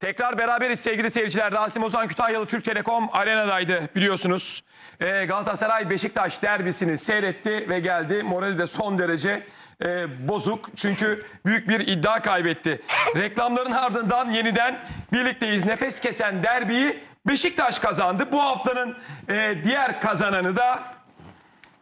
Tekrar beraberiz sevgili seyirciler. Rasim Ozan Kütahyalı Türk Telekom Arena'daydı biliyorsunuz. Ee, Galatasaray Beşiktaş derbisini seyretti ve geldi. Morali de son derece e, bozuk. Çünkü büyük bir iddia kaybetti. Reklamların ardından yeniden birlikteyiz. Nefes kesen derbiyi Beşiktaş kazandı. Bu haftanın e, diğer kazananı da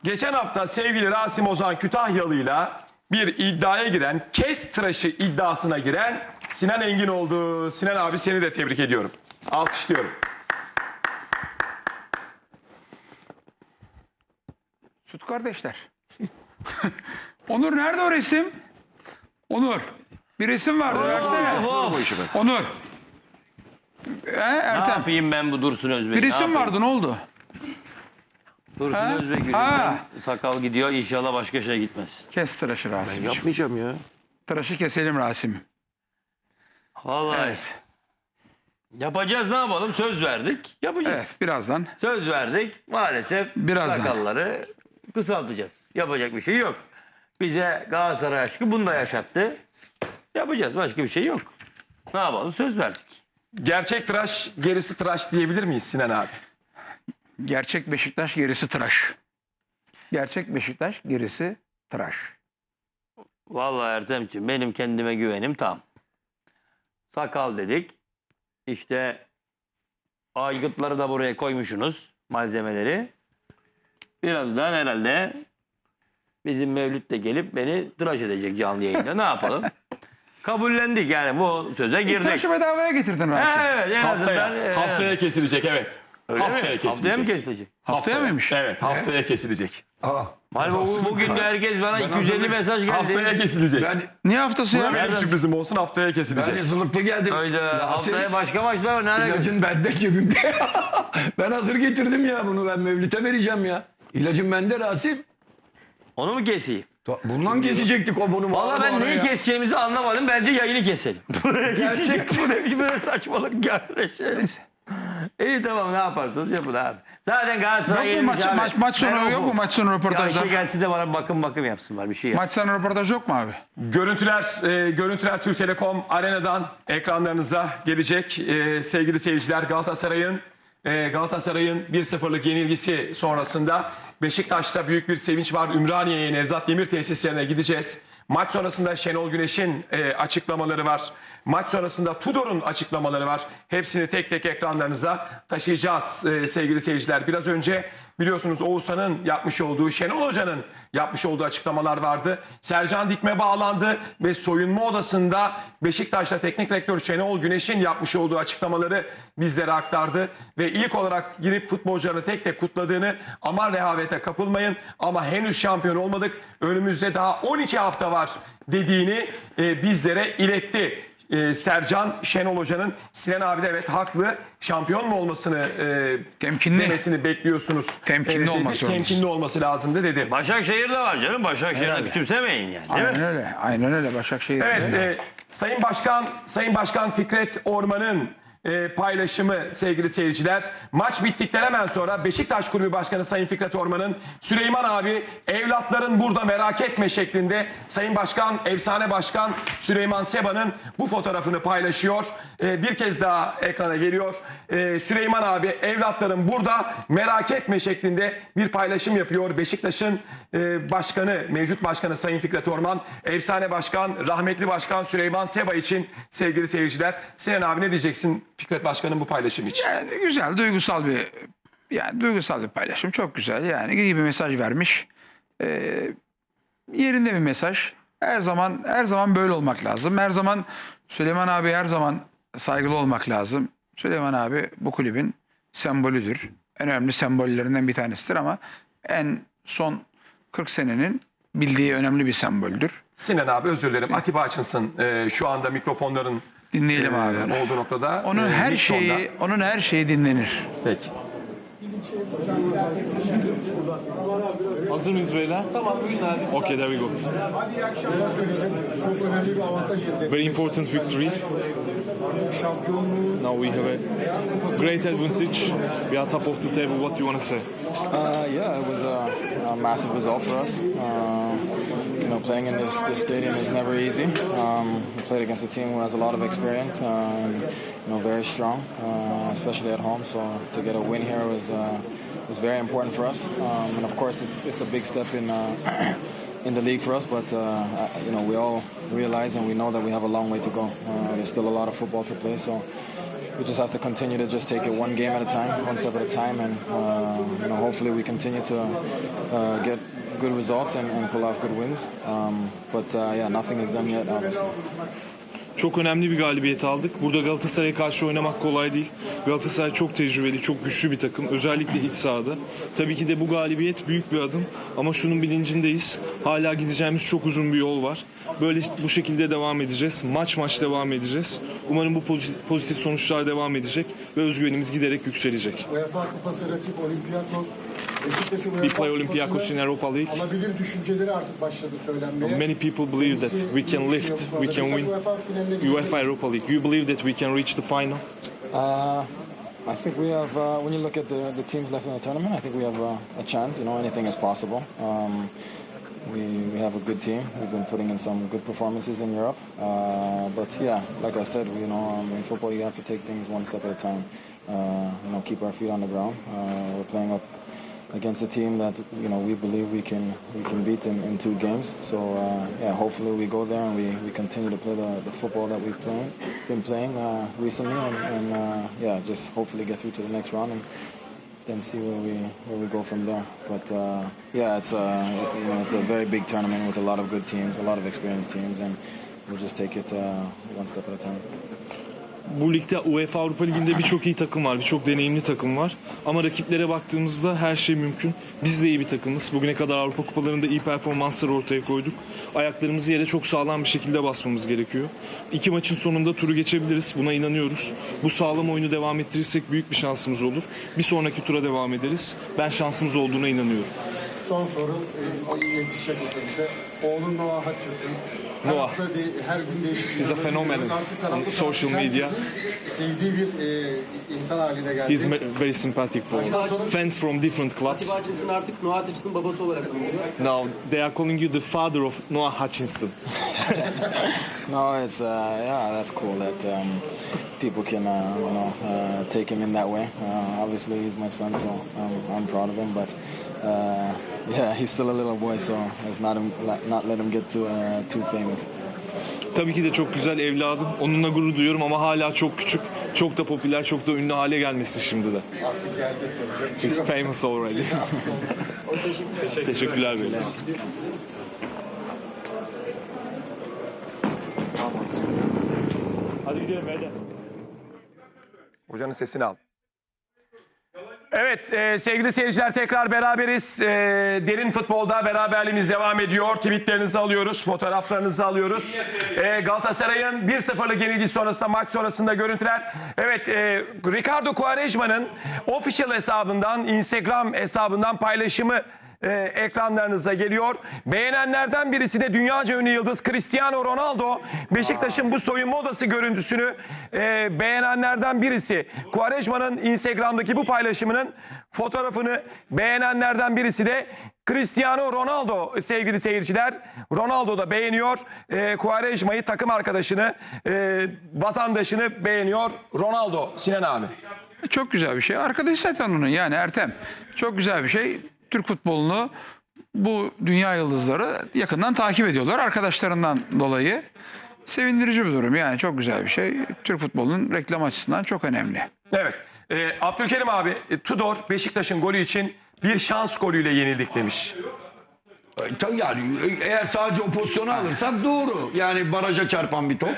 geçen hafta sevgili Rasim Ozan Kütahyalı'yla bir iddiaya giren, kes tıraşı iddiasına giren Sinan Engin oldu. Sinan abi seni de tebrik ediyorum. Alkışlıyorum. Süt kardeşler. Onur nerede o resim? Onur. Bir resim vardı. Versene. Onur. He, Ne Ertem. yapayım ben bu Dursun Özbek'i? Bir resim yapayım? vardı ne oldu? Dursun Ha? Özbek yüzünden Ha. sakal gidiyor inşallah başka şey gitmez. Kes tıraşı Rasim. Yapmayacağım ya. Tıraşı keselim Rasim. Vallahi. Evet. Yapacağız ne yapalım söz verdik yapacağız. Evet birazdan. Söz verdik maalesef Birazdan. sakalları kısaltacağız. Yapacak bir şey yok. Bize Galatasaray aşkı bunu da yaşattı. Yapacağız başka bir şey yok. Ne yapalım söz verdik. Gerçek tıraş, gerisi tıraş diyebilir miyiz Sinan abi? Gerçek Beşiktaş gerisi tıraş. Gerçek Beşiktaş gerisi tıraş. Vallahi Ertemciğim benim kendime güvenim tam. Sakal dedik. İşte aygıtları da buraya koymuşsunuz malzemeleri. Birazdan herhalde bizim Mevlüt de gelip beni tıraş edecek canlı yayında. Ne yapalım? Kabullendik yani bu söze girdik. Tıraşı bedavaya getirdin Rasim. Evet en azından. Haftaya, e, haftaya kesilecek evet. Öyle mi? haftaya kesilecek. Haftaya mı kesilecek? Haftaya mıymış? Evet haftaya kesilecek. Aa, Halbuki bu- bugün de herkes bana Ben 250 hazırlık- mesaj geldi. Haftaya kesilecek. ben Niye haftası ya? Benim Nereden? sürprizim olsun haftaya ben kesilecek. hazırlıklı geldim. Öyle Yasin, haftaya başka maçlar var. Ne alakası? İlacın bende cebimde. ben hazır getirdim ya bunu ben Mevlüt'e vereceğim ya. İlacın bende Rasim. Onu mu keseyim? Ta- Bundan kesecektik o bunu. Valla ben neyi keseceğimizi anlamadım. Bence yayını keselim. Gerçek. Bu ne biçim böyle saçmalık kardeşim. İyi tamam ne yaparsanız yapın abi. Zaten Galatasaray Yok mu yenilmiş maç, abi. maç, maç sonu Ben yok mu maç sonu Ya röportajlar? işte gelsin de bana bakım bakım yapsınlar bir şey yap. Maç sonu röportaj yok mu abi? Görüntüler, e, görüntüler Türk Telekom Arena'dan ekranlarınıza gelecek. E, sevgili seyirciler Galatasaray'ın e, Galatasaray'ın 1-0'lık yenilgisi sonrasında Beşiktaş'ta büyük bir sevinç var. Ümraniye'ye Nevzat Demir tesislerine gideceğiz. Maç sonrasında Şenol Güneş'in e, açıklamaları var. Maç sonrasında Tudor'un açıklamaları var. Hepsini tek tek ekranlarınıza taşıyacağız e, sevgili seyirciler. Biraz önce biliyorsunuz Oğuzhan'ın yapmış olduğu, Şenol Hoca'nın yapmış olduğu açıklamalar vardı. Sercan Dikme bağlandı ve soyunma odasında Beşiktaş'ta teknik direktör Şenol Güneş'in yapmış olduğu açıklamaları bizlere aktardı. Ve ilk olarak girip futbolcularını tek tek kutladığını aman rehavete kapılmayın ama henüz şampiyon olmadık. Önümüzde daha 12 hafta var dediğini e, bizlere iletti. E, Sercan Şenol Hoca'nın Sinan abi de evet haklı şampiyon mu olmasını e, Temkinli. demesini bekliyorsunuz. Temkinli dedi. olmak zorundasın. Temkinli olması lazımdı dedi. Başakşehir'de var canım. Başakşehir'de küçümsemeyin yani. Değil mi? Aynen öyle. Aynen öyle Başakşehir. Evet, e, Sayın Başkan, Sayın Başkan Fikret Orman'ın e, paylaşımı sevgili seyirciler. Maç bittikten hemen sonra Beşiktaş Kulübü Başkanı Sayın Fikret Orman'ın Süleyman abi evlatların burada merak etme şeklinde Sayın Başkan, Efsane Başkan Süleyman Seba'nın bu fotoğrafını paylaşıyor. E, bir kez daha ekrana geliyor. E, Süleyman abi evlatların burada merak etme şeklinde bir paylaşım yapıyor. Beşiktaş'ın başkanı, mevcut başkanı Sayın Fikret Orman, efsane başkan, rahmetli başkan Süleyman Seba için sevgili seyirciler. Sinan abi ne diyeceksin Fikret Başkan'ın bu paylaşımı için? Yani güzel, duygusal bir yani duygusal bir paylaşım. Çok güzel. Yani iyi bir mesaj vermiş. Ee, yerinde bir mesaj. Her zaman her zaman böyle olmak lazım. Her zaman Süleyman abi her zaman saygılı olmak lazım. Süleyman abi bu kulübün sembolüdür. En önemli sembollerinden bir tanesidir ama en son 40 senenin bildiği önemli bir semboldür. Sinan abi özür dilerim. Atiba Açınsın e, şu anda mikrofonların Dinleyelim e, abi. onu. olduğu noktada. Onun e, her Nixon'da. şeyi, onun her şeyi dinlenir. Peki. Hazır mıyız beyler? Tamam Okay, there we go. Hadi iyi akşamlar söyleyeceğim. Çok önemli bir avantaj elde ettik. Very important victory. Şampiyonluğu Now we have a great advantage. We are top of the table. What do you want to say? Uh, yeah, it was a, a massive result for us. Uh, you know, playing in this, this stadium is never easy. Um, we played against a team who has a lot of experience, uh, and, you know, very strong, uh, especially at home. So to get a win here was uh, was very important for us. Um, and of course, it's it's a big step in. Uh, in the league for us, but uh, you know we all realize and we know that we have a long way to go. Uh, there's still a lot of football to play, so we just have to continue to just take it one game at a time, one step at a time, and you know hopefully we continue to get good results and, and pull off good wins. Um, but uh, yeah, nothing is done yet, obviously. Çok önemli bir galibiyet aldık. Burada Galatasaray'a karşı oynamak kolay değil. Galatasaray çok tecrübeli, çok güçlü bir takım. Özellikle iç sahada. Tabii ki de bu galibiyet büyük bir adım. Ama şunun bilincindeyiz. Hala gideceğimiz çok uzun bir yol var. Böyle bu şekilde devam edeceğiz. Maç maç devam edeceğiz. Umarım bu pozitif, pozitif sonuçlar devam edecek ve özgüvenimiz giderek yükselecek. UEFA Kupası rakip Olympiakos. Beşiktaş'ı We play Olympiakos in Europa League. alabilir düşünceleri artık başladı söylenmeye. Many people believe that we can lift, we can win UEFA Europa League. Do you believe that we can reach the final? Uh, I think we have, uh, when you look at the, the teams left in the tournament, I think we have uh, a chance. You know, anything is possible. Um, we, we have a good team. We've been putting in some good performances in Europe. Uh, but yeah, like I said, you know, um, in football you have to take things one step at a time. Uh, you know, keep our feet on the ground. Uh, we're playing up against a team that you know we believe we can we can beat in, in two games. So uh, yeah, hopefully we go there and we, we continue to play the, the football that we've playing, been playing uh, recently, and, and uh, yeah, just hopefully get through to the next round and then see where we where we go from there. But uh, yeah, it's a you know it's a very big tournament with a lot of good teams, a lot of experienced teams, and we'll just take it uh, one step at a time. Bu ligde UEFA Avrupa Ligi'nde birçok iyi takım var, birçok deneyimli takım var. Ama rakiplere baktığımızda her şey mümkün. Biz de iyi bir takımız. Bugüne kadar Avrupa Kupalarında iyi performanslar ortaya koyduk. Ayaklarımızı yere çok sağlam bir şekilde basmamız gerekiyor. İki maçın sonunda turu geçebiliriz. Buna inanıyoruz. Bu sağlam oyunu devam ettirirsek büyük bir şansımız olur. Bir sonraki tura devam ederiz. Ben şansımız olduğuna inanıyorum. Son soru e, yetişecek otobüse. Oğlun Noah Hutchison. Her Noah. hafta de, her gün değişik He's a bir phenomenon görüyoruz. Artık taraflı on social tarafsız media. herkesin Sevdiği bir e, insan haline geldi. He's me- very sympathetic for fans from different clubs. Atiba Hutchinson artık Noah Hutchinson'ın babası olarak anılıyor. Now they are calling you the father of Noah Hutchinson. No, it's uh, yeah, that's cool that um, people can uh, you know uh, take him in that way. Uh, obviously, he's my son, so I'm, I'm proud of him. But uh, yeah, he's still a little boy, so let's not him not let him get too uh, too famous. Tabii ki de çok güzel evladım. Onunla gurur duyuyorum ama hala çok küçük. Çok da popüler, çok da ünlü hale gelmesin şimdi de. He's famous already. Teşekkürler beyler. Hadi gidelim beyler. Hocanın sesini al. Evet e, sevgili seyirciler tekrar beraberiz. E, derin futbolda beraberliğimiz devam ediyor. Tweetlerinizi alıyoruz, fotoğraflarınızı alıyoruz. E, Galatasaray'ın 1-0'lık yenilgisi sonrasında maç sonrasında görüntüler. Evet e, Ricardo Quaresma'nın official hesabından, Instagram hesabından paylaşımı e, ekranlarınıza geliyor. Beğenenlerden birisi de dünyaca ünlü yıldız Cristiano Ronaldo. Beşiktaş'ın bu soyunma odası görüntüsünü e, beğenenlerden birisi. Quaresma'nın Instagram'daki bu paylaşımının fotoğrafını beğenenlerden birisi de Cristiano Ronaldo sevgili seyirciler. Ronaldo da beğeniyor. E, Quaresma'yı takım arkadaşını, e, vatandaşını beğeniyor. Ronaldo Sinan abi. Çok güzel bir şey. Arkadaş zaten onun yani Ertem. Çok güzel bir şey. Türk futbolunu bu dünya yıldızları yakından takip ediyorlar arkadaşlarından dolayı. Sevindirici bir durum yani çok güzel bir şey. Türk futbolunun reklam açısından çok önemli. Evet. E, Abdülkerim abi, e, Tudor Beşiktaş'ın golü için bir şans golüyle yenildik demiş. Tabii yani eğer sadece o pozisyonu alırsak doğru. Yani baraja çarpan bir top.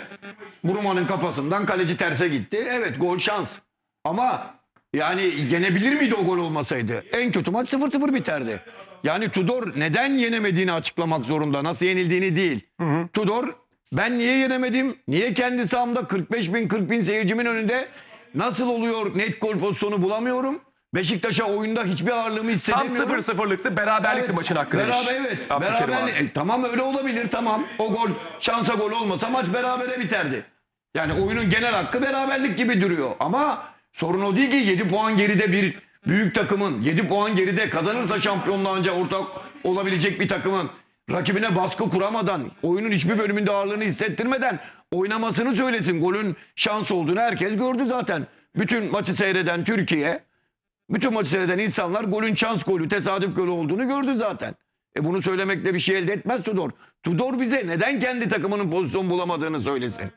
Buruma'nın kafasından kaleci terse gitti. Evet gol şans. Ama yani yenebilir miydi o gol olmasaydı? En kötü maç 0-0 biterdi. Yani Tudor neden yenemediğini açıklamak zorunda. Nasıl yenildiğini değil. Tudor ben niye yenemedim? Niye kendi sahamda 45 bin 40 bin seyircimin önünde nasıl oluyor net gol pozisyonu bulamıyorum? Beşiktaş'a oyunda hiçbir ağırlığımı Tam hissedemiyorum. 0-0'lıktı, beraberlikti Evet, maçın hakkı demiş. Beraber evet. Abdülkerim Beraber, abi. e, tamam öyle olabilir tamam. O gol şansa gol olmasa maç berabere biterdi. Yani oyunun genel hakkı beraberlik gibi duruyor. Ama sorun o değil ki 7 puan geride bir büyük takımın 7 puan geride kazanırsa şampiyonluğa ancak ortak olabilecek bir takımın rakibine baskı kuramadan, oyunun hiçbir bölümünde ağırlığını hissettirmeden oynamasını söylesin. Golün şans olduğunu herkes gördü zaten. Bütün maçı seyreden Türkiye, bütün maçı seyreden insanlar golün şans golü, tesadüf golü olduğunu gördü zaten. E bunu söylemekle bir şey elde etmez Tudor. Tudor bize neden kendi takımının pozisyon bulamadığını söylesin.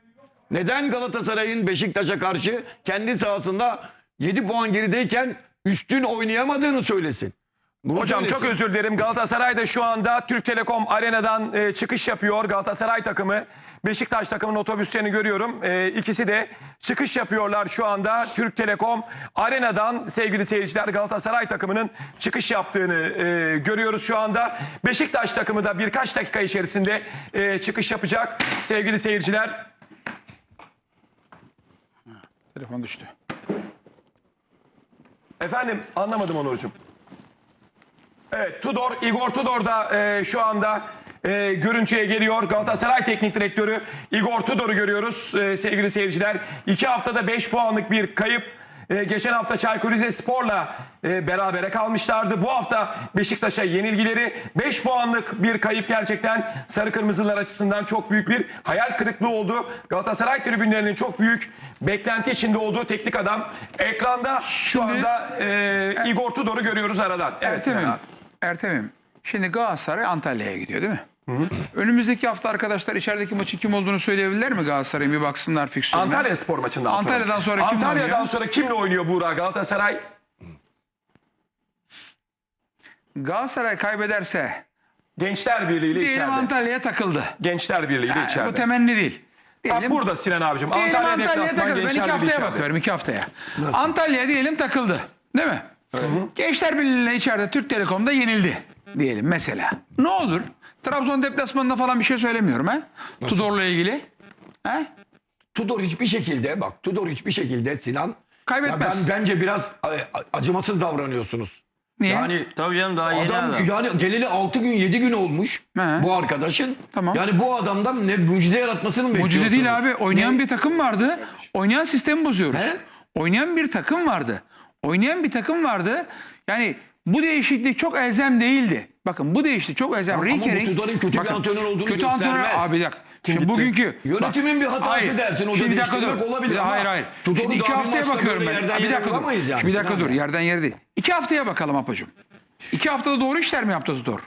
Neden Galatasaray'ın Beşiktaş'a karşı kendi sahasında 7 puan gerideyken üstün oynayamadığını söylesin. Bunu Hocam söylesin. çok özür dilerim. Galatasaray da şu anda Türk Telekom Arena'dan e, çıkış yapıyor. Galatasaray takımı, Beşiktaş takımının otobüslerini görüyorum. E, ikisi de çıkış yapıyorlar şu anda. Türk Telekom Arena'dan sevgili seyirciler Galatasaray takımının çıkış yaptığını e, görüyoruz şu anda. Beşiktaş takımı da birkaç dakika içerisinde e, çıkış yapacak sevgili seyirciler. Telefon düştü. Efendim anlamadım Onurcuğum. Evet Tudor, Igor Tudor da e, şu anda e, görüntüye geliyor. Galatasaray Teknik Direktörü Igor Tudor'u görüyoruz e, sevgili seyirciler. İki haftada 5 puanlık bir kayıp. E, geçen hafta Çaykur Rizespor'la e, berabere kalmışlardı. Bu hafta Beşiktaş'a yenilgileri 5 puanlık bir kayıp gerçekten Sarı Kırmızılar açısından çok büyük bir hayal kırıklığı oldu. Galatasaray tribünlerinin çok büyük beklenti içinde olduğu teknik adam. Ekranda şu anda e, Igor Tudor'u görüyoruz aradan. Evet Ertem'im. Ertem'im. Şimdi Galatasaray Antalya'ya gidiyor değil mi? Önümüzdeki hafta arkadaşlar içerideki maçın kim olduğunu söyleyebilirler mi Galatasaray'ın bir baksınlar fikstürüne. Antalya Spor maçından sonra. Antalya'dan sonra kimle Antalya'dan oynuyor? sonra kimle oynuyor Buğra Galatasaray? Galatasaray kaybederse Gençler Birliği ile diyelim içeride. Antalya'ya takıldı. Gençler Birliği ile Yani içeride. bu temenni değil. Diyelim, burada Sinan abicim. diyelim Antalya deplasman takıldı. Ben Gençler iki Birliği haftaya içeride. bakıyorum iki haftaya. Antalya diyelim takıldı. Değil mi? Gençler Birliği'yle içeride Türk Telekom'da yenildi diyelim mesela. Ne olur? Trabzon deplasmanında falan bir şey söylemiyorum ha. Tudor'la ilgili. Ha? Tudor hiçbir şekilde bak Tudor hiçbir şekilde Sinan Kaybetmez. Ya ben bence biraz e, acımasız davranıyorsunuz. Niye? Yani Tabii canım daha yeni adam, adam. yani geleli 6 gün 7 gün olmuş He. bu arkadaşın. Tamam. Yani bu adamdan ne mucize yaratmasını mı bekliyorsunuz? Mucize değil abi. Oynayan Ne? bir takım vardı. Oynayan sistemi bozuyoruz. He? Oynayan bir takım vardı. Oynayan bir takım vardı. Yani bu değişiklik çok elzem değildi. Bakın bu değişiklik çok elzem. Ama Riker'in- bu Tudor'un kötü bir Bakın, antrenör olduğunu kötü göstermez. antrenör- Abi bir dakika. Şimdi gitti? bugünkü Yönetimin bir hatası dersin, o Şimdi bir dakika dur. olabilir Bir- ama hayır hayır. Tudor'u Şimdi iki bir haftaya bakıyorum ben. yerden Bir dakika dur. yani Bir dakika dur. Yerden yere değil. İki haftaya bakalım Apocuğum. İki haftada doğru işler mi yaptı Tudor?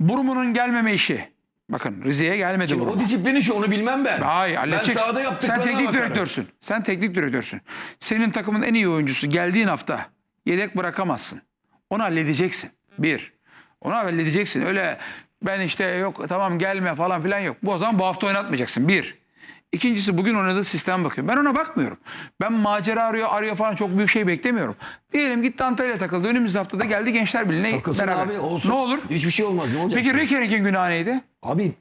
Burumu'nun gelmeme işi. Bakın Rize'ye gelmedi Şimdi Buruma. o disiplini şu onu bilmem ben. Hayır ben halledeceksin. sahada Sen yaptıklarına teknik bakarım. direktörsün. Sen teknik direktörsün. Senin takımın en iyi oyuncusu geldiğin hafta yedek bırakamazsın. Onu halledeceksin. Bir. Onu halledeceksin. Öyle ben işte yok tamam gelme falan filan yok. Bu o zaman bu hafta oynatmayacaksın. Bir. İkincisi bugün oynadığı sistem bakıyorum. Ben ona bakmıyorum. Ben macera arıyor, arıyor falan çok büyük şey beklemiyorum. Diyelim gitti Antalya'ya takıldı. Önümüzdeki haftada geldi Gençler Birliği'ne Takılsın beraber. abi olsun. Ne olur? Hiçbir şey olmaz ne olacak? Peki Riker'in günahı neydi? Abi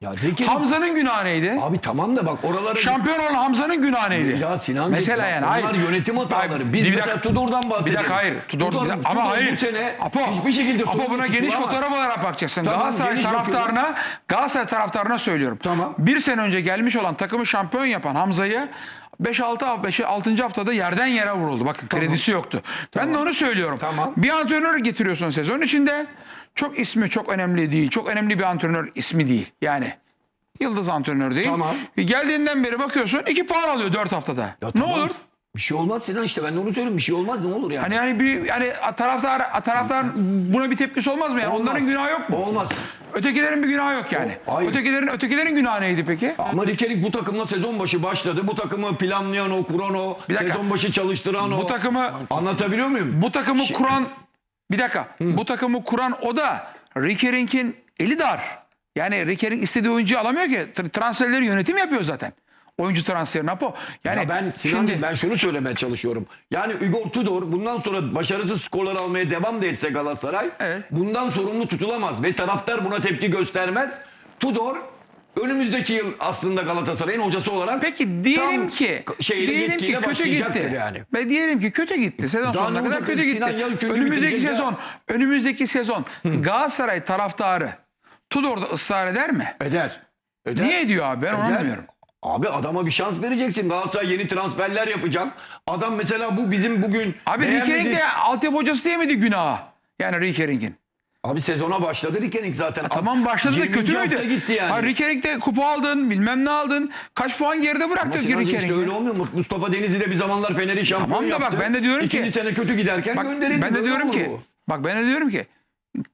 ya Riker'in- Hamza'nın günahı neydi? Abi tamam da bak oralara... Şampiyon olan Hamza'nın günahı neydi? Ya Sinan Mesela yani hayır. Bunlar yönetim hataları. Biz bir mesela dakika- Tudor'dan bahsedelim. Bir dakika hayır. Tudor, Tudor- bir dakika- Tudor ama hayır. bu sene Apo, hiçbir şekilde Apo buna geniş fotoğraf olarak bakacaksın. Tamam, Galatasaray taraftarına Galatasaray taraftarına söylüyorum. Tamam. Bir sene önce gelmiş olan takımı şampiyon yapan Hamza'yı 5-6 5 6. haftada yerden yere vuruldu. Bakın kredisi yoktu. Ben de onu söylüyorum. Tamam. Bir antrenör getiriyorsun sezon içinde. Çok ismi çok önemli değil. Çok önemli bir antrenör ismi değil. Yani Yıldız antrenör değil. Tamam. Geldiğinden beri bakıyorsun 2 puan alıyor 4 haftada. Ya ne tamam. olur? Bir şey olmaz Sinan işte ben de onu söylüyorum. Bir şey olmaz ne olur yani. Hani yani bir yani taraftar taraftar buna bir tepkisi olmaz mı yani? Olmaz. Onların günahı yok mu? Olmaz. Ötekilerin bir günahı yok yani. O- hayır. Ötekilerin ötekilerin günahı neydi peki? Ama Rikerik bu takımla sezon başı başladı. Bu takımı planlayan o, kuran o, Bir dakika. sezon başı çalıştıran o. Bu takımı Anlatabiliyor muyum? bu takımı Şey- kuran bir dakika. Bu takımı kuran o da Rikerink'in eli dar. Yani Rikerink istediği oyuncuyu alamıyor ki. Tr- Transferleri yönetim yapıyor zaten. Oyuncu transferi Napo. Yani ya ben Sinan'cığım şimdi ben şunu söylemeye çalışıyorum. Yani Igor Tudor bundan sonra başarısız skorlar almaya devam da etse Galatasaray Evet. bundan sorumlu tutulamaz ve taraftar buna tepki göstermez. Tudor önümüzdeki yıl aslında Galatasaray'ın hocası olarak Peki diyelim tam ki şeyle diyelim ki yetkiyle kötü başlayacaktır gitti. yani. Ve diyelim ki kötü gitti. Sezon Daha sonuna ne kadar olacak? kötü gitti. Sinan ya üçüncü önümüzdeki bitirecek ya. sezon, önümüzdeki sezon Galatasaray taraftarı Tudor'da ısrar eder mi? Eder. Eder. Niye ediyor abi? Ben onu Eder. anlamıyorum. Abi adama bir şans vereceksin. Galatasaray yeni transferler yapacak. Adam mesela bu bizim bugün Abi beğenmediği- Rikering'de altyapı hocası diyemedi günaha. Yani Rikering'in. Abi sezona başladı Rikenik zaten. Tamam başladı da 20. kötü hafta müydü? gitti yani. Ha, Rikenik'te kupa aldın, bilmem ne aldın. Kaç puan geride Ama bıraktı Sinancığım Rikenik? işte öyle olmuyor mu? Mustafa Denizli de bir zamanlar Fener'i şampiyon Tamam da bak yaptı. ben de diyorum ki- İkinci sene kötü giderken Bak, gönderildi. ben de Böyle diyorum olur ki, bu. bak ben de diyorum ki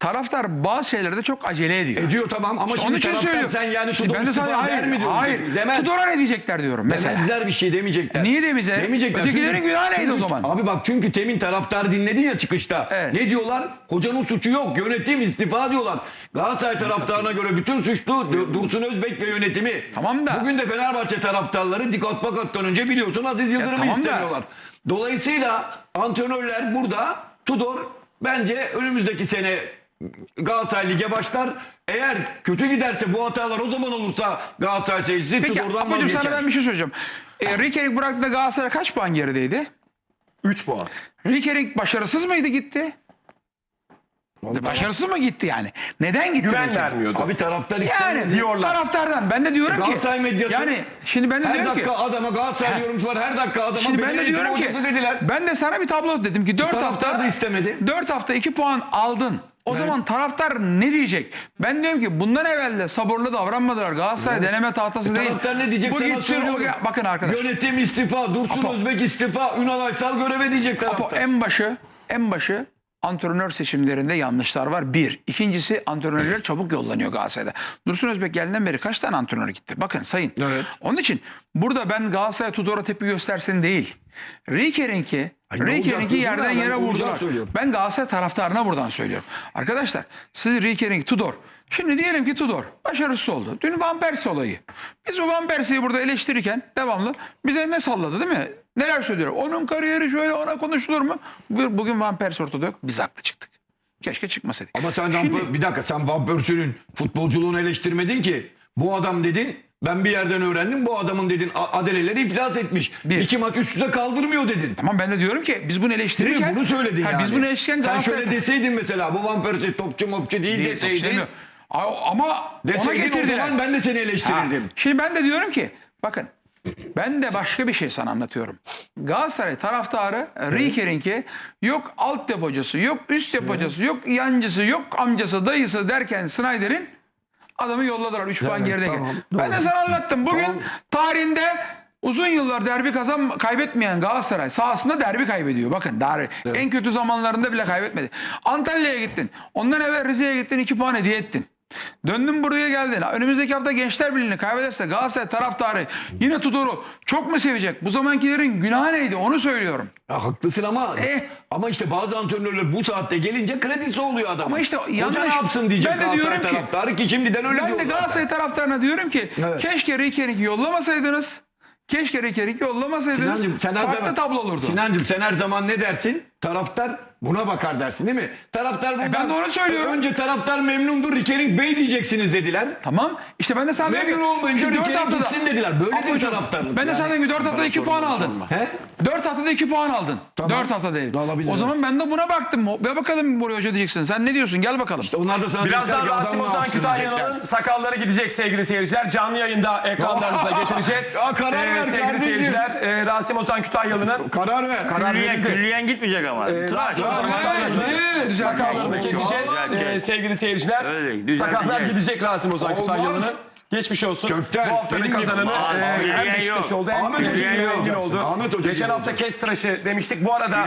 taraftar bazı şeylerde çok acele ediyor. Ediyor tamam ama Onun şimdi için taraftar söylüyorum. sen yani Şimdi Tudor ben de sana istifa der hayır, mi diyorsun? hayır. Demez. Tudor'a ne diyecekler diyorum mesela. Demezler bir şey demeyecekler. Niye demeyecek? Demeyecekler. Ötekilerin Çünkü- günahı neydi o çünkü- zaman? Abi bak çünkü Temin taraftarı dinledin ya çıkışta. Evet. Ne diyorlar? Hocanın suçu yok. Yönetim istifa diyorlar. Galatasaray taraftarına göre bütün suçlu Dur- Dursun Özbek ve yönetimi. Tamam da- Bugün de Fenerbahçe taraftarları Dikkat Bakat'tan önce biliyorsun Aziz Yıldırım'ı tamam da- istemiyorlar. Dolayısıyla antrenörler burada Tudor bence önümüzdeki sene Galatasaray Lig'e başlar. Eğer kötü giderse bu hatalar o zaman olursa Galatasaray seyircisi Peki Tudor'dan Apocuğum vazgeçer. sana ben bir şey söyleyeceğim. E, Rikenik bıraktığında Galatasaray kaç puan gerideydi? 3 puan. Rikenik başarısız mıydı gitti? Başarısız mı gitti yani? Neden gitti? Güven Rikenik? vermiyordu. Abi taraftar istemiyor. Yani diyorlar. taraftardan ben de diyorum ki Galatasaray medyası yani şimdi ben de her diyorum dakika ki adama Galatasaray yorumcular her dakika adama şimdi ben de diyorum ki hocası dediler. ben de sana bir tablo dedim ki 4 Taraftar hafta da istemedi. 4 hafta 2 puan aldın. O zaman taraftar ne diyecek? Ben diyorum ki bundan evvel de sabırlı davranmadılar. Galatasaray deneme tahtası değil. Taraftar ne diyecek Bu sana gitsin, o söylüyorum. ge- Bakın arkadaş. Yönetim istifa, Dursun Apo. Özbek istifa, Ünal Aysal göreve diyecek Apo, taraftar. en başı en başı antrenör seçimlerinde yanlışlar var. Bir. İkincisi antrenörler çabuk yollanıyor Galatasaray'da. Dursun Özbek geldiğinden beri kaç tane antrenör gitti? Bakın sayın. Evet. Onun için burada ben Galatasaray Tudor'a tepki göstersin değil. Rikering'i diyorsun yerden yere vurdular. Ben Galatasaray taraftarına buradan söylüyorum. Arkadaşlar siz Rikering Tudor. Şimdi diyelim ki Tudor başarısız oldu. Dün Van Persie olayı. Biz bu Van Persie'yi burada eleştirirken devamlı bize ne salladı değil mi? Neler söylüyor? Onun kariyeri şöyle ona konuşulur mu? Bu- Bugün Van Persie ortada yok. Biz haklı çıktık. Keşke çıkmasaydık. Ama sen Şimdi- Van- bir dakika sen Van Persie'nin futbolculuğunu eleştirmedin ki. Bu adam dedin ben bir yerden öğrendim bu adamın dedin adeleleri iflas etmiş. Bir. İki maç üst üste kaldırmıyor dedin. Tamam ben de diyorum ki biz bunu Değil eleştirirken Bunu söyledin Ha, yani. Biz bunu eleştirirken Sen şöyle deseydin mesela bu Van Persie topçu mopçu değil, Değil, deseydin. istemiyor. Ama ona Deseydin o getirdiler. zaman ben de seni Ha, eleştirirdim. Şimdi ben de diyorum ki bakın ben de başka bir şey sana anlatıyorum. Galatasaray taraftarı Rikering'i yok alt yapıcısı, yok üst yapıcısı, yok yancısı, yok amcası, dayısı derken Snyder'in adamı yolladılar 3 puan gerideyken. tamam, ben de doğru. sana anlattım. Bugün tarihinde uzun yıllar derbi kazan kaybetmeyen Galatasaray sahasında derbi kaybediyor. Bakın derbi. En kötü zamanlarında bile kaybetmedi. Antalya'ya gittin. Ondan evvel Rize'ye gittin 2 puan hediye ettin. Döndün buraya geldin. Önümüzdeki hafta Gençler Birliği'ni kaybederse Galatasaray taraftarı yine Tudor'u çok mu sevecek? Bu zamankilerin günahı neydi onu söylüyorum. Ya haklısın ama Eh. ama işte bazı antrenörler bu saatte gelince kredisi oluyor adamın. Ama işte Hoca yanlış. ne yapsın diyecek Ben de Galatasaray diyorum ki- taraftarı ki şimdiden öyle ben de zaten. Galatasaray taraftarına diyorum ki Evet. keşke Rikering'i yollamasaydınız. Keşke Rikering'i yollamasaydınız. Sinancım sen her farklı zaman tablo olurdu. Sinancım sen her zaman ne dersin? Taraftar buna bakar dersin değil mi? Taraftar bundan, E, ben de onu söylüyorum. Önce taraftar memnundur Rikering Bey diyeceksiniz dediler. Tamam. İşte ben de sana Memnun ki, olmayınca Rikering haftada- gitsin dediler. Böyledir taraftarlık. Ben de sana diyorum ki 4 haftada 2 puan aldın. He? 4 haftada 2 puan aldın. Tamam. 4 hafta değil. O zaman ben de buna baktım. Ve bakalım buraya hoca diyeceksin. Sen ne diyorsun? Gel bakalım. İşte onlar da sana Birazdan Rasim Ozan Kütahyalı'nın sakalları gidecek sevgili seyirciler. Canlı yayında ekranlarınıza getireceğiz. Ya karar ver sevgili kardeşim. seyirciler, e, Rasim Ozan Kütahyalı'nın Karar ver. karar Külliyen, külliyen gitmeyecek ama. E, Tıraş. Ozan hayır, Kütahyalı'nın hayır. sakallarını keseceğiz. Güzel, E, sevgili seyirciler, Öyle güzel sakallar diyeceğiz. gidecek Rasim Ozan. Kütahyalı'nın. Geçmiş olsun. Kökten, Bu haftanın kazananı e, hem Beşiktaş yok. oldu hem Hoca'yı Engin oldu. Ahmet Hoca'yı Geçen hafta kes tıraşı demiştik. Bu arada.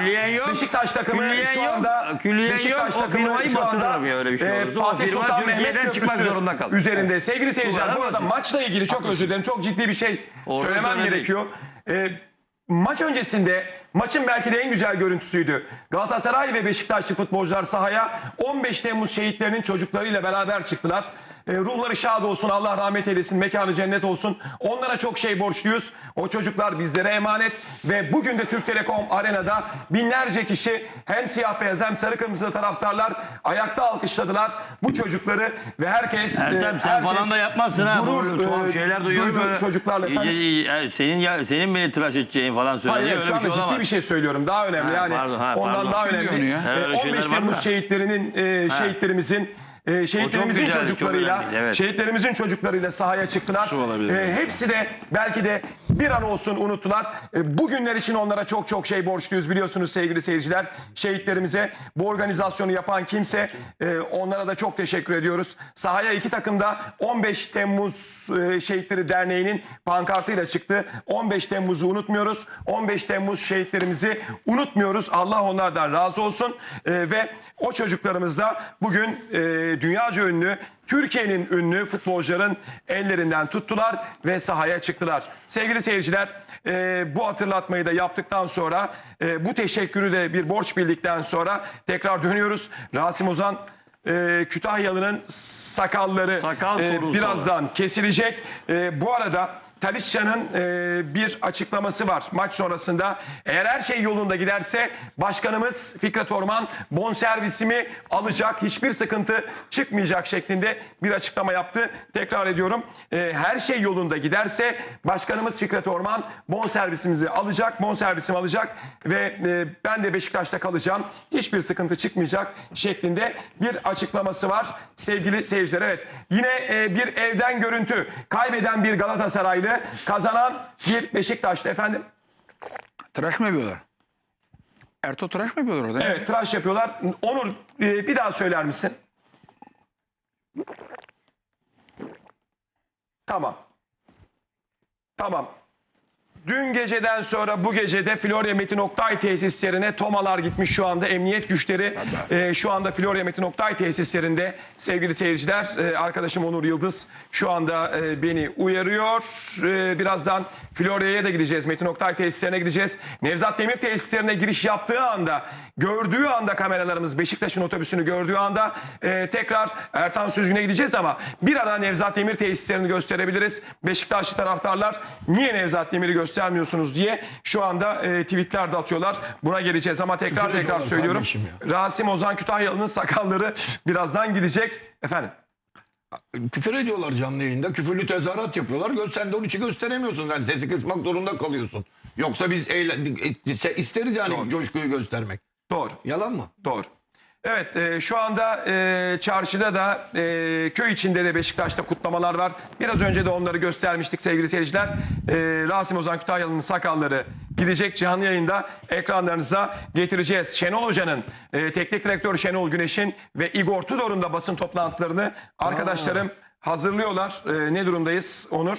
Beşiktaş takımı Külliyen şu anda Külliyen Beşiktaş yok. Takımı şu anda öyle bir şey e, Fatih Sultan Mehmet Köprüsü üzerinde. Sevgili seyirciler bu arada maçla ilgili çok özür dilerim. Çok ciddi bir şey söylemem gerekiyor. E, maç öncesinde maçın belki de en güzel görüntüsüydü. Galatasaray ve Beşiktaşlı futbolcular sahaya 15 Temmuz şehitlerinin çocuklarıyla beraber çıktılar. E, ruhları şad olsun, Allah rahmet eylesin, mekanı cennet olsun. Onlara çok şey borçluyuz. O çocuklar bizlere emanet ve bugün de Türk Telekom Arena'da binlerce kişi hem siyah beyaz hem sarı kırmızı taraftarlar ayakta alkışladılar bu çocukları ve herkes Ertem e, sen herkes falan da yapmazsın ha. gurur, Böyle tuhaf e, şeyler duyuyorum duydu böyle. çocuklarla İyice, iyi- e, senin ya, senin beni tıraş edeceğin falan söyleniyor. Hayır, Öyle şu bir anda şey ciddi olamaz. bir şey söylüyorum. Daha önemli Ha, yani. pardon, ha, ondan pardon. daha önemli. E, şeyler 15 var Temmuz şehitlerinin e, şehitlerimizin e, şehitlerimizin çocuklarıyla, önemliydi, evet. şehitlerimizin çocuklarıyla sahaya çıktılar. E, hepsi de belki de bir an olsun unuttular. E, bu günler için onlara çok çok şey borçluyuz biliyorsunuz sevgili seyirciler. Şehitlerimize bu organizasyonu yapan kimse e, onlara da çok teşekkür ediyoruz. Sahaya iki takım da 15 Temmuz e, Şehitleri Derneği'nin pankartıyla çıktı. 15 Temmuz'u unutmuyoruz. 15 Temmuz şehitlerimizi unutmuyoruz. Allah onlardan razı olsun. E, ve o çocuklarımız da bugün e, dünyaca ünlü Türkiye'nin ünlü futbolcuların ellerinden tuttular ve sahaya çıktılar. Sevgili seyirciler e, bu hatırlatmayı da yaptıktan sonra e, bu teşekkürü de bir borç bildikten sonra tekrar dönüyoruz. Rasim Ozan e, Kütahyalı'nın sakalları Sakal e, birazdan kesilecek. E, bu arada Talisca'nın e, bir açıklaması var maç sonrasında. Eğer her şey yolunda giderse başkanımız Fikret Orman bonservisimi alacak. Hiçbir sıkıntı çıkmayacak şeklinde bir açıklama yaptı. Tekrar ediyorum. E, her şey yolunda giderse başkanımız Fikret Orman bonservisimizi alacak. Bonservisimi alacak ve e, ben de Beşiktaş'ta kalacağım. Hiçbir sıkıntı çıkmayacak şeklinde bir açıklaması var. Sevgili seyirciler evet yine e, bir evden görüntü. Kaybeden bir Galatasaraylı, kazanan bir Beşiktaşlı efendim. Tıraş mı yapıyorlar? Erto tıraş mı yapıyorlar orada? Evet tıraş yapıyorlar. Onur e, bir daha söyler misin? Tamam. Tamam. Dün geceden sonra bu gecede Florya Metin Oktay tesislerine tomalar gitmiş şu anda. Emniyet güçleri e, şu anda Florya Metin Oktay tesislerinde sevgili seyirciler. e, arkadaşım Onur Yıldız şu anda e, beni uyarıyor. E, birazdan Florya'ya da gideceğiz. Metin Oktay tesislerine gideceğiz. Nevzat Demir tesislerine giriş yaptığı anda, gördüğü anda kameralarımız Beşiktaş'ın otobüsünü gördüğü anda e, tekrar Ertan Süzgün'e gideceğiz ama bir ara Nevzat Demir tesislerini gösterebiliriz. Beşiktaşlı taraftarlar niye Nevzat Demir'i göstermiyorsunuz diye şu anda e, tweetler de atıyorlar. Buna geleceğiz ama tekrar Küfür tekrar söylüyorum. Rasim Ozan Kütahyalı'nın sakalları birazdan gidecek. Efendim. Küfür ediyorlar canlı yayında. Küfürlü tezahürat yapıyorlar. Gö- Sen de onun için gösteremiyorsun. Yani sesi kısmak zorunda kalıyorsun. Yoksa biz eğlen- e, isteriz yani coşkuyu göstermek. Doğru. Yalan mı? Doğru. Evet e, şu anda e, çarşıda da e, köy içinde de Beşiktaş'ta kutlamalar var. Biraz önce de onları göstermiştik sevgili seyirciler. E, Rasim Ozan Kütahyalı'nın sakalları gidecek canlı yayında ekranlarınıza getireceğiz. Şenol Hoca'nın, e, teknik direktör Şenol Güneş'in ve Igor Tudor'un da basın toplantılarını arkadaşlarım hazırlıyorlar. E, ne durumdayız Onur?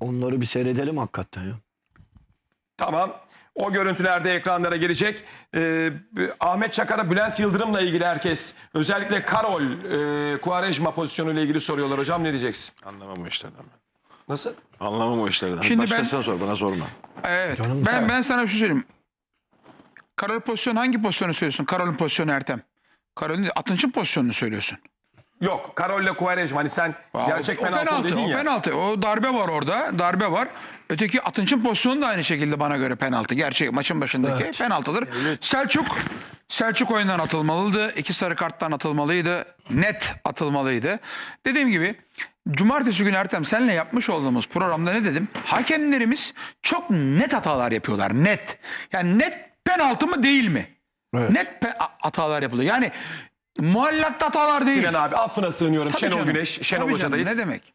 Onları bir seyredelim hakikaten ya. Tamam. O görüntüler de ekranlara gelecek. Ee, Ahmet Çakar'a Bülent Yıldırım'la ilgili herkes özellikle Karol e, Quaresma pozisyonuyla ilgili soruyorlar. Hocam ne diyeceksin? Anlamam o işlerden ben. Nasıl? Anlamam o işlerden. Şimdi Başkasına sor bana sorma. Evet. Canım ben ben sana bir şey söyleyeyim. Karol pozisyonu hangi pozisyonu söylüyorsun? Karol'ün pozisyonu Ertem. Karol'ün Atınç'ın pozisyonunu söylüyorsun. Yok. Karol'le Quaresma. Hani sen gerçek o, o penaltı, penaltı, dedin o ya. penaltı. O darbe var orada. Darbe var. Öteki Atınç'ın pozisyonu da aynı şekilde bana göre penaltı. Gerçek maçın başındaki penaltıdır. Selçuk Selçuk oyundan atılmalıydı. İki sarı karttan atılmalıydı. Net atılmalıydı. Dediğim gibi Cumartesi günü Ertem senle yapmış olduğumuz programda ne dedim? Hakemlerimiz çok net hatalar yapıyorlar. Net. Yani net penaltı mı değil mi? Net pe- hatalar yapılıyor. Yani muallakta hatalar değil. Sinan abi affına sığınıyorum. Tabii Şenol canım. Güneş, Şenol Tabii canım, Hoca'dayız. Ne demek?